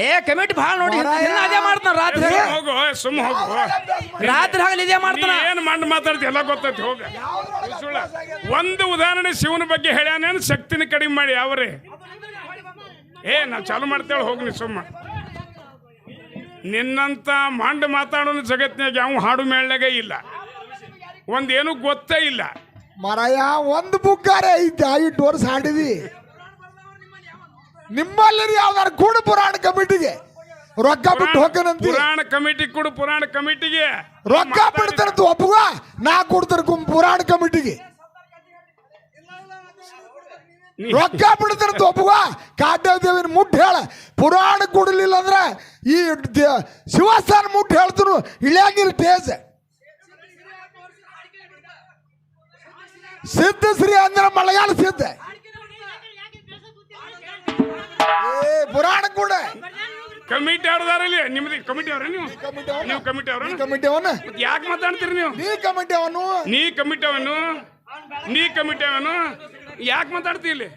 ಏ ಕಮಿಟಿ ಭಾಳ ನೋಡಿ ಮಾರಾಯ. ಅದೇ ಮಾಡ್ತಾನ ರಾತ್ರಿ ಹೋಗು. ಸುಮ್ಮ ಹೋಗು ರಾತ್ರಿ ಹಗಲು ಇದೇ ಮಾಡ್ತಾನ. ಏನ್ ಮಂಡ್ ಮಾತಾಡ್ತಿ ಎಲ್ಲ ಗೊತ್ತೈತಿ ಹೋಗ. ಸುಳ್ಳ. ಒಂದು ಉದಾಹರಣೆ ಶಿವನ ಬಗ್ಗೆ ಹೇಳ್ಯಾನೇನು ಶಕ್ತಿನ ಕಡಿಮೆ ಮಾಡಿ ಯಾವ್ರಿ? ಏ ನಾವು ಚಾಲು ಮಾಡ್ತೇವೆ ಹೋಗಿ ನೀ ಸುಮ್ಮ ನಿನ್ನಂತ ಮಂಡ್ ಮಾತಾಡೋನು ಜಗತ್ನಾಗ ಯಾವ ಹಾಡು ಮೇಳ್ನಾಗ ಇಲ್ಲ. ಒಂದೇನು ಗೊತ್ತೇ ಇಲ್ಲ. ಮರಯ ಒಂದು ಬುಕ್ಕಾರೆ ಐತೆ ಐದು ವರ್ಷ ಹಾಡಿದಿ. ನಿಮ್ಮಲ್ಲಿ ಯಾವ್ದಾರ ಕೂಡ ಪುರಾಣ ಕಮಿಟಿಗೆ? ರೊಕ್ಕ ಬಿಟ್ಟು ಹೋಗನಂತ ಪುರಾಣ ಕಮಿಟಿ ಕೊಡು ಪುರಾಣ ಕಮಿಟಿಗೆ. ರೊಕ್ಕ ಬಿಡ್ತಾರಂತ ಒಪ್ಪುವ ನಾ ಕೊಡ್ತಾರ ಕುಂ ಪುರಾಣ ಕಮಿಟಿಗೆ. ರೊಕ್ಕ ಬಿಡ್ತಾರಂತ ಒಪ್ಪುವ ಕಾಟ್ಯದೇವಿನ ಮುಟ್ಟು ಹೇಳ. ಪುರಾಣ ಕೊಡಲಿಲ್ಲ ಅಂದ್ರೆ ಈ ಶಿವಸ್ಥಾನ ಮುಟ್ಟು ಹೇಳ್ತರು ಇಳ್ಯಾಗಿರಿ ಟೇಜ್ ಸಿದ್ಧ ಶ್ರೀ ಅಂದ್ರ ಮಳೆಗಾಲ ಸಿದ್ಧ. ಪುರಾಣ ಕೂಡ. ಕಮಿಟಿ ಅವ್ರದಾರಲ್ಲಿ ನಿಮ್ದು ಕಮಿಟಿ ಅವ್ರ. ನೀವು ನೀವು ಕಮಿಟಿ ಅವ್ರ ಕಮಿಟಿ ಅವನ. ಯಾಕೆ ಮಾತಾಡ್ತೀರಿ ನೀವು? ನೀ ಕಮಿಟಿ ಅವನು. ನೀ ಕಮಿಟಿ ಅವನು? ನೀ ಕಮಿಟಿ ಅವನು? ಯಾಕೆ ಮಾತಾಡ್ತಿ ಇಲ್ಲಿ?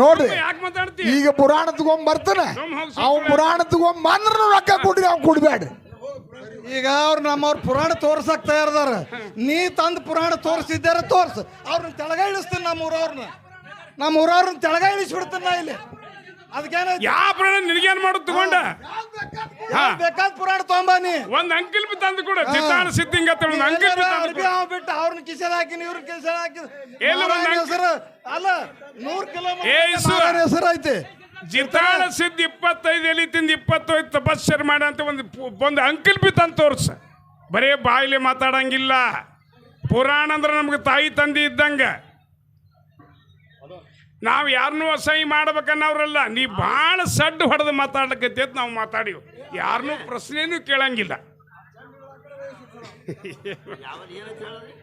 ನೋಡ್ರಿ ಯಾಕೆ ಮಾತಾಡ್ತಿ? ಈಗ ಪುರಾಣ ತಗೊಂಡ್ ಬರ್ತಾನೆ. ಅವ್ ಪುರಾಣ ತಗೊಂಡ್ ಬಂದ್ರ ರೊಕ್ಕ ಕೊಡ್ರಿ ಅವ್ ಕೊಡ್ಬೇಡ ಈಗ ಅವ್ರು ನಮ್ಮವ್ರ ಪುರಾಣ ತೋರ್ಸಕ್ ತಯಾರದಾರ. ನೀ ತಂದ್ ಪುರಾಣ ತೋರ್ಸಿದ್ದಾರ ತೋರ್ಸು. ಅವ್ರನ್ನ ತೆಳಗ ಇಳಿಸ್ತೀನಿ ನಮ್ಮ ಊರವ್ರನ್ನ ನಮ್ಮ ಊರವ್ರನ್ನ ತೆಳಗ ಇಳಿಸ್ಬಿಡ್ತೀನಿ ನಾ ಇಲ್ಲಿ. ಅದಕ್ಕೇನೈತಿ ಯಾವ ಪ್ರಾಣ ನಿನಗೇನ್ ಮಾಡು ತಗೊಂಡ. ಬೇಕಾದ ಪುರಾಣ ತೊಗೊಂಬಾನಿ ಒಂದ್ ಅಂಕಿಲ್ ಬಿ ತಂದು ಕೊಡು. ಚಿತ್ತಾಣ ಸಿದ್ಧಿಂಗ ಒಂದು ಅಂಕಿಲ್ ಬಿ ತಂದು ಕೊಡು. ಬಿಟ್ಟು ಅವ್ರನ್ನ ಕಿಸೆಲ್ ಹಾಕಿನ ಇವ್ರನ್ನ ಕಿಸೆಲ್ ಹಾಕಿನ ಏನು ಒಂದ್ ಅಂಕಿ- ಹೆಸರು ಅಲ್ಲ ನೂರ್ ಏ ಇಸು. ಕಿಲೋಮೀಟರ್ ಹೆಸರು ಐತಿ. ಜಿತಾಳ ಸಿದ್ಧ ಇಪ್ಪತ್ತೈದು ಎಲಿ ತಿಂದು ಇಪ್ಪತ್ತೈದು ತಪಸ್ಸರ್ ಮಾಡ ಅಂತ ಒಂದು ಪು- ಒಂದು ಅಂಕಿಲ್ ಬಿ ತಂದು ತೋರ್ಸ. ಬರೇ ಬಾಯಿಲೆ ಮಾತಾಡಂಗಿಲ್ಲ. ಪುರಾಣ ಅಂದ್ರೆ ನಮ್ಗೆ ತಾಯಿ ತಂದೆ ಇದ್ದಂಗ. ನಾವು ಯಾರನ್ನೂ ಅಸಹ್ಯ ಮಾಡ್ಬೇಕನ್ನವ್ರಲ್ಲ ನೀ ಭಾಳ ಸಡ್ಡು ಹೊಡೆದು ಮಾತಾಡ್ಲಕತ್ತೈತೆ ನಾವು ಮಾತಾಡಿವು. ಯಾರನ್ನೂ ಪ್ರಶ್ನೆನೂ ಕೇಳಂಗಿಲ್ಲ.